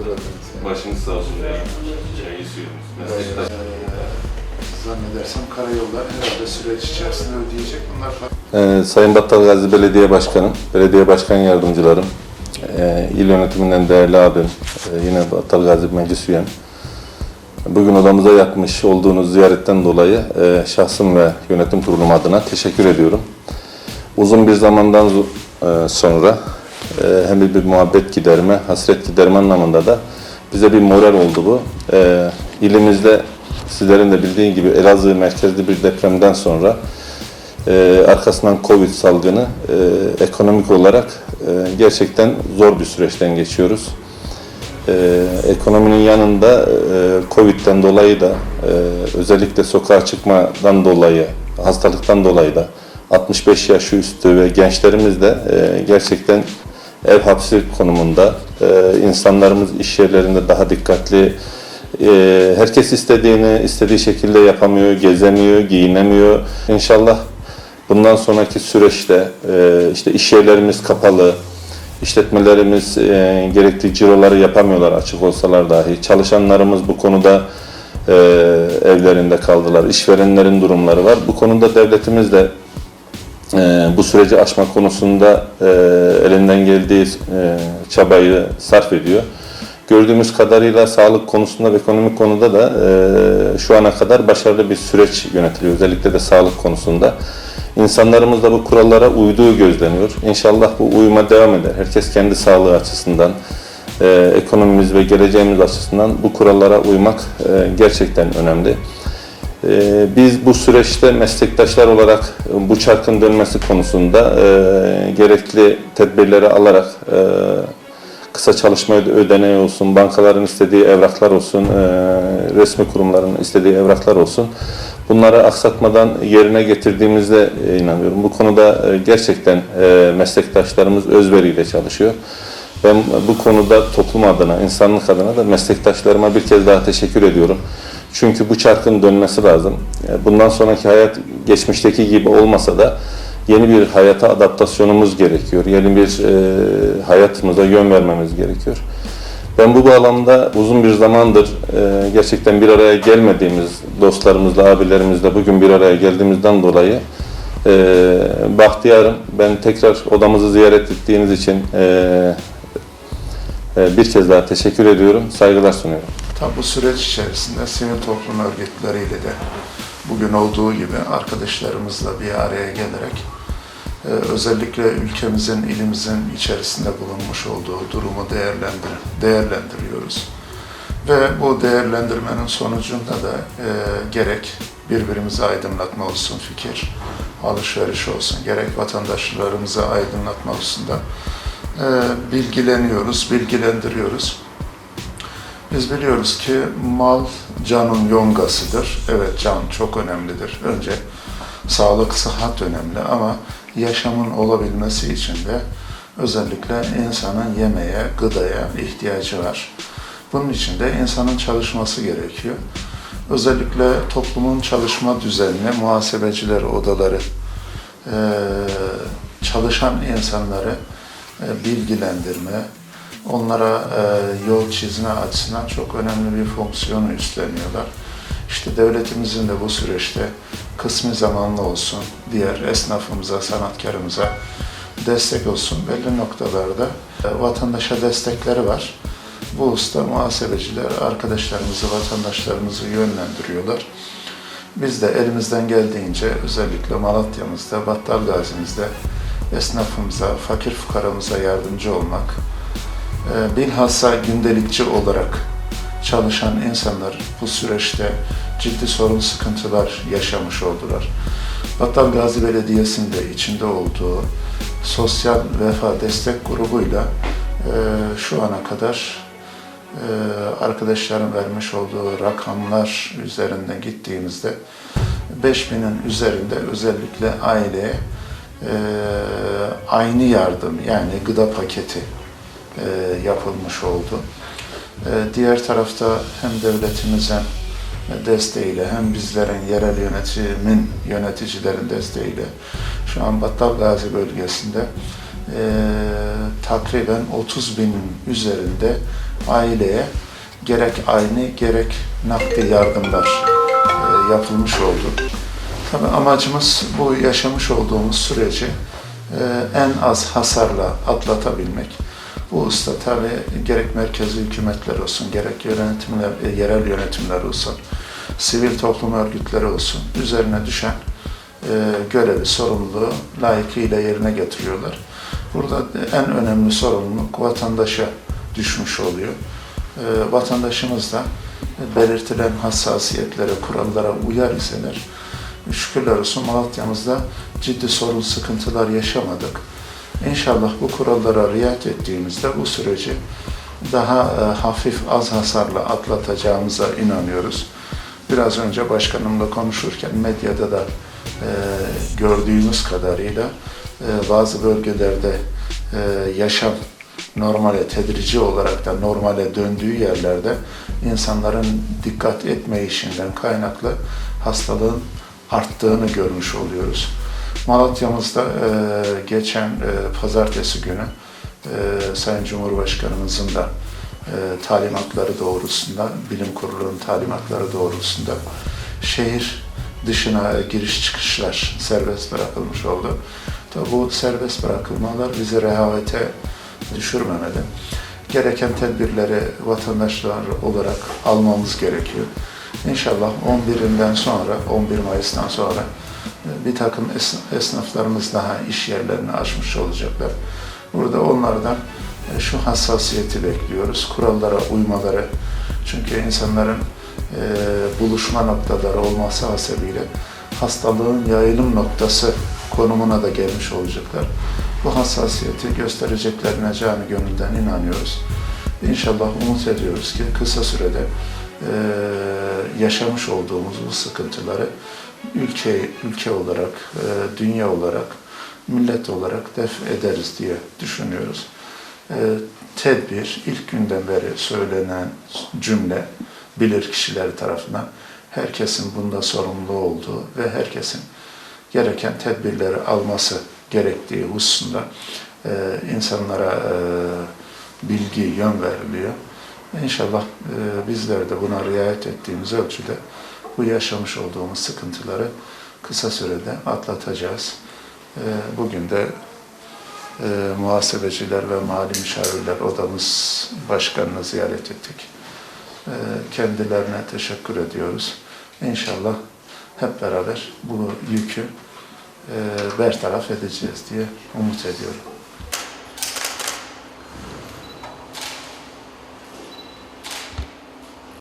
uğradınız. Başınız sağ olsun diye çayı suyumuz. Meslektaş. Zannedersem karayollar herhalde süreç içerisinde ödeyecek bunlar. Ee, Sayın Battal Gazi Belediye Başkanım, Belediye Başkan Yardımcılarım, e, il yönetiminden değerli abim, e, yine Battal Gazi Meclis Üyem, Bugün odamıza yapmış olduğunuz ziyaretten dolayı e, şahsım ve yönetim kurulum adına teşekkür ediyorum. Uzun bir zamandan e, sonra e, hem bir muhabbet giderme, hasret giderme anlamında da bize bir moral oldu bu. E, ilimizde sizlerin de bildiği gibi Elazığ merkezli bir depremden sonra e, arkasından Covid salgını e, ekonomik olarak e, gerçekten zor bir süreçten geçiyoruz. E, ekonominin yanında e, Covid'den dolayı da e, özellikle sokağa çıkmadan dolayı, hastalıktan dolayı da 65 yaş üstü ve gençlerimiz de e, gerçekten ev hapsi konumunda. E, insanlarımız iş yerlerinde daha dikkatli, e, herkes istediğini istediği şekilde yapamıyor, gezemiyor, giyinemiyor. İnşallah bundan sonraki süreçte e, işte iş yerlerimiz kapalı, işletmelerimiz e, gerekli ciroları yapamıyorlar açık olsalar dahi. Çalışanlarımız bu konuda e, evlerinde kaldılar. İşverenlerin durumları var. Bu konuda devletimiz de e, bu süreci aşma konusunda e, elinden geldiği e, çabayı sarf ediyor. Gördüğümüz kadarıyla sağlık konusunda ve ekonomik konuda da e, şu ana kadar başarılı bir süreç yönetiliyor. Özellikle de sağlık konusunda. İnsanlarımız da bu kurallara uyduğu gözleniyor. İnşallah bu uyuma devam eder. Herkes kendi sağlığı açısından, e, ekonomimiz ve geleceğimiz açısından bu kurallara uymak e, gerçekten önemli. Ee, Biz bu süreçte meslektaşlar olarak bu çarkın dönmesi konusunda e, gerekli tedbirleri alarak e, kısa çalışma öde- ödeneği olsun, bankaların istediği evraklar olsun, e, resmi kurumların istediği evraklar olsun. Bunları aksatmadan yerine getirdiğimizde e, inanıyorum. Bu konuda e, gerçekten e, meslektaşlarımız özveriyle çalışıyor. Ben bu konuda toplum adına, insanlık adına da meslektaşlarıma bir kez daha teşekkür ediyorum. Çünkü bu çarkın dönmesi lazım. E, Bundan sonraki hayat geçmişteki gibi olmasa da yeni bir hayata adaptasyonumuz gerekiyor. Yeni bir e, hayatımıza yön vermemiz gerekiyor. Ben bu bağlamda uzun bir zamandır e, gerçekten bir araya gelmediğimiz dostlarımızla, abilerimizle bugün bir araya geldiğimizden dolayı e, bahtiyarım. Ben tekrar odamızı ziyaret ettiğiniz için e, e, bir kez daha teşekkür ediyorum. Saygılar sunuyorum. Tam bu süreç içerisinde sivil toplum örgütleriyle de bugün olduğu gibi arkadaşlarımızla bir araya gelerek e, özellikle ülkemizin, ilimizin içerisinde bulunmuş olduğu durumu değerlendir değerlendiriyoruz. Ve bu değerlendirmenin sonucunda da e, gerek birbirimizi aydınlatma olsun fikir, alışveriş olsun, gerek vatandaşlarımızı aydınlatma olsun da e, bilgileniyoruz, bilgilendiriyoruz. Biz biliyoruz ki mal canın yongasıdır. Evet can çok önemlidir. Önce sağlık, sıhhat önemli ama yaşamın olabilmesi için de özellikle insanın yemeğe, gıdaya ihtiyacı var. Bunun için de insanın çalışması gerekiyor. Özellikle toplumun çalışma düzenini, muhasebeciler odaları, çalışan insanları bilgilendirme, onlara e, yol çizme açısından çok önemli bir fonksiyonu üstleniyorlar. İşte devletimizin de bu süreçte kısmi zamanlı olsun, diğer esnafımıza, sanatkarımıza destek olsun belli noktalarda e, vatandaşa destekleri var. Bu usta muhasebeciler arkadaşlarımızı, vatandaşlarımızı yönlendiriyorlar. Biz de elimizden geldiğince özellikle Malatya'mızda, Battal Gazi'mizde esnafımıza, fakir fukaramıza yardımcı olmak, bilhassa gündelikçi olarak çalışan insanlar bu süreçte ciddi sorun, sıkıntılar yaşamış oldular. Battal Gazi Belediyesi'nin de içinde olduğu sosyal vefa destek grubuyla e, şu ana kadar e, arkadaşların vermiş olduğu rakamlar üzerinden gittiğimizde 5000'in üzerinde özellikle aileye e, aynı yardım yani gıda paketi e, yapılmış oldu. E, diğer tarafta hem devletimizin desteğiyle hem bizlerin yerel yönetimin yöneticilerin desteğiyle şu an Battal Gazi bölgesinde e, takriben 30 binin üzerinde aileye gerek aynı gerek nakdi yardımlar e, yapılmış oldu. Tabii amacımız bu yaşamış olduğumuz süreci e, en az hasarla atlatabilmek. Bu usta tabii gerek merkezi hükümetler olsun, gerek yönetimler, e, yerel yönetimler olsun, sivil toplum örgütleri olsun, üzerine düşen e, görevi, sorumluluğu layıkıyla yerine getiriyorlar. Burada en önemli sorumluluk vatandaşa düşmüş oluyor. E, vatandaşımız da belirtilen hassasiyetlere, kurallara uyar iseler, şükürler olsun Malatya'mızda ciddi sorun, sıkıntılar yaşamadık. İnşallah bu kurallara riayet ettiğimizde bu süreci daha e, hafif, az hasarla atlatacağımıza inanıyoruz. Biraz önce başkanımla konuşurken medyada da e, gördüğümüz kadarıyla e, bazı bölgelerde e, yaşam normale, tedrici olarak da normale döndüğü yerlerde insanların dikkat etmeyişinden kaynaklı hastalığın arttığını görmüş oluyoruz. Malatya'mızda e, geçen e, pazartesi günü e, Sayın Cumhurbaşkanımızın da e, talimatları doğrultusunda, bilim kurulunun talimatları doğrultusunda şehir dışına giriş çıkışlar serbest bırakılmış oldu. Tabi bu serbest bırakılmalar bizi rehavete düşürmemeli. Gereken tedbirleri vatandaşlar olarak almamız gerekiyor. İnşallah 11'inden sonra, 11 Mayıs'tan sonra bir takım es- esnaflarımız daha iş yerlerini açmış olacaklar. Burada onlardan e, şu hassasiyeti bekliyoruz, kurallara uymaları. Çünkü insanların e, buluşma noktaları olması hasebiyle hastalığın yayılım noktası konumuna da gelmiş olacaklar. Bu hassasiyeti göstereceklerine canı gönülden inanıyoruz. İnşallah umut ediyoruz ki kısa sürede e, yaşamış olduğumuz bu sıkıntıları ülke ülke olarak, e, dünya olarak, millet olarak def ederiz diye düşünüyoruz. E, tedbir ilk günden beri söylenen cümle bilir kişiler tarafından herkesin bunda sorumlu olduğu ve herkesin gereken tedbirleri alması gerektiği hususunda e, insanlara e, bilgi, yön veriliyor. İnşallah e, bizler de buna riayet ettiğimiz ölçüde bu yaşamış olduğumuz sıkıntıları kısa sürede atlatacağız. E, bugün de e, muhasebeciler ve mali müşavirler odamız başkanını ziyaret ettik. E, kendilerine teşekkür ediyoruz. İnşallah hep beraber bu yükü e, bertaraf edeceğiz diye umut ediyorum.